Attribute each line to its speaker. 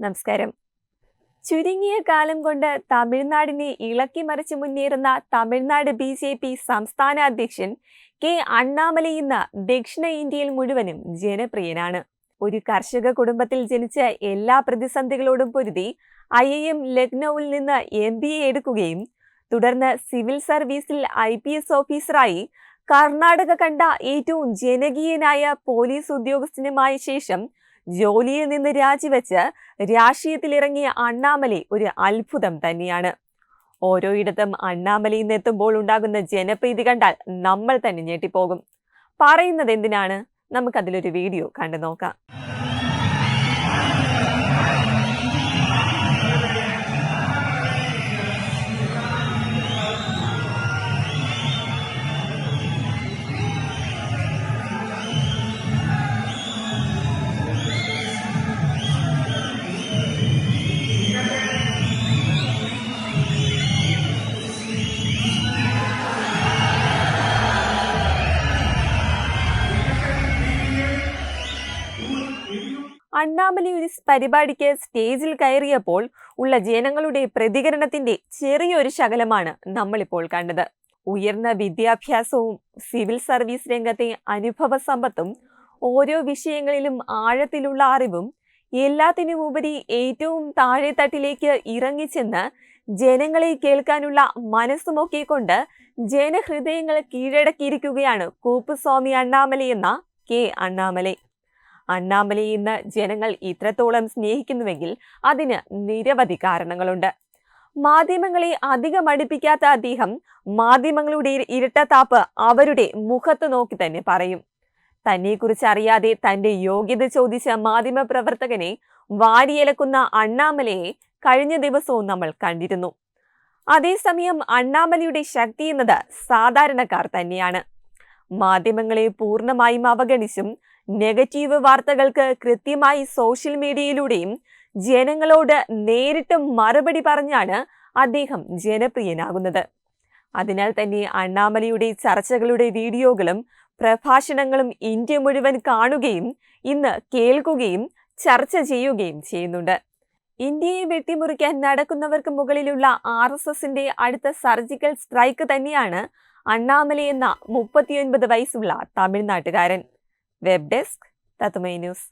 Speaker 1: നമസ്കാരം. ചുരുങ്ങിയ കാലം കൊണ്ട് തമിഴ്നാടിനെ ഇളക്കി മറിച്ച് മുന്നേറുന്ന തമിഴ്നാട് ബി ജെ പി സംസ്ഥാന അധ്യക്ഷൻ കെ അണ്ണാമലൈ ഇന്ന് ദക്ഷിണ ഇന്ത്യയിൽ മുഴുവനും ജനപ്രിയനാണ്. ഒരു കർഷക കുടുംബത്തിൽ ജനിച്ച എല്ലാ പ്രതിസന്ധികളോടും പൊരുതി ഐ ഐ എം ലക്നൌവിൽ നിന്ന് എം ബി എ എടുക്കുകയും തുടർന്ന് സിവിൽ സർവീസിൽ ഐ പി എസ് ഓഫീസറായി കർണാടക കണ്ട ഏറ്റവും ജനകീയനായ പോലീസ് ഉദ്യോഗസ്ഥനുമായ ശേഷം ജോലിയിൽ നിന്ന് രാജിവെച്ച് രാഷ്ട്രീയത്തിലിറങ്ങിയ അണ്ണാമലൈ ഒരു അത്ഭുതം തന്നെയാണ്. ഓരോയിടത്തും അണ്ണാമലൈ എത്തുമ്പോൾ ഉണ്ടാകുന്ന ജനപ്രീതി കണ്ടാൽ നമ്മൾ തന്നെ ഞെട്ടിപ്പോകും. പറയുന്നത് എന്തിനാണ്? നമുക്കതിലൊരു വീഡിയോ കണ്ടു നോക്കാം അണ്ണാമലൈ ഒരു പരിപാടിക്ക് സ്റ്റേജിൽ കയറിയപ്പോൾ ഉള്ള ജനങ്ങളുടെ പ്രതികരണത്തിന്റെ ചെറിയൊരു ശകലമാണ് നമ്മളിപ്പോൾ കണ്ടത്. ഉയർന്ന വിദ്യാഭ്യാസവും സിവിൽ സർവീസ് രംഗത്തെ അനുഭവ സമ്പത്തും ഓരോ വിഷയങ്ങളിലും ആഴത്തിലുള്ള അറിവും എല്ലാത്തിനുമുപരി ഏറ്റവും താഴെത്തട്ടിലേക്ക് ഇറങ്ങിച്ചെന്ന് ജനങ്ങളെ കേൾക്കാനുള്ള മനസ്സുമൊക്കെ കൊണ്ട് ജനഹൃദയങ്ങൾ കീഴടക്കിയിരിക്കുകയാണ് കൂപ്പുസ്വാമി അണ്ണാമലൈ എന്ന കെ അണ്ണാമലൈ. അണ്ണാമലൈ ഇന്ന് ജനങ്ങൾ ഇത്രത്തോളം സ്നേഹിക്കുന്നുവെങ്കിൽ അതിന് നിരവധി കാരണങ്ങളുണ്ട്. മാധ്യമങ്ങളെ അധികം അടുപ്പിക്കാത്ത അദ്ദേഹം മാധ്യമങ്ങളുടെ ഇരട്ടത്താപ്പ് അവരുടെ മുഖത്ത് നോക്കി തന്നെ പറയും. തന്നെക്കുറിച്ച് അറിയാതെ തന്റെ യോഗ്യത ചോദിച്ച മാധ്യമ പ്രവർത്തകനെ വാരിയലക്കുന്ന അണ്ണാമലയെ കഴിഞ്ഞ ദിവസവും നമ്മൾ കണ്ടിരുന്നു. അതേസമയം അണ്ണാമലയുടെ ശക്തി എന്നത് സാധാരണക്കാർ തന്നെയാണ്. മാധ്യമങ്ങളെ പൂർണമായും അവഗണിച്ചും നെഗറ്റീവ് വാർത്തകൾക്ക് കൃത്യമായി സോഷ്യൽ മീഡിയയിലൂടെയും ജനങ്ങളോട് നേരിട്ട് മറുപടി പറഞ്ഞാണ് അദ്ദേഹം ജനപ്രിയനാകുന്നത്. അതിനാൽ തന്നെ അണ്ണാമലയുടെ ചർച്ചകളുടെ വീഡിയോകളും പ്രഭാഷണങ്ങളും ഇന്ത്യ മുഴുവൻ കാണുകയും ഇന്ന് കേൾക്കുകയും ചർച്ച ചെയ്യുകയും ചെയ്യുന്നുണ്ട്. ഇന്ത്യയെ വെട്ടിമുറിക്കാൻ നടക്കുന്നവർക്ക് മുകളിലുള്ള ആർ എസ് എസിന്റെ അടുത്ത സർജിക്കൽ സ്ട്രൈക്ക് തന്നെയാണ് അണ്ണാമലൈ എന്ന മുപ്പത്തിയൊൻപത് വയസ്സുള്ള തമിഴ്നാട്ടുകാരൻ. വെബ് ഡെസ്ക് തത്തുമൈ ന്യൂസ്.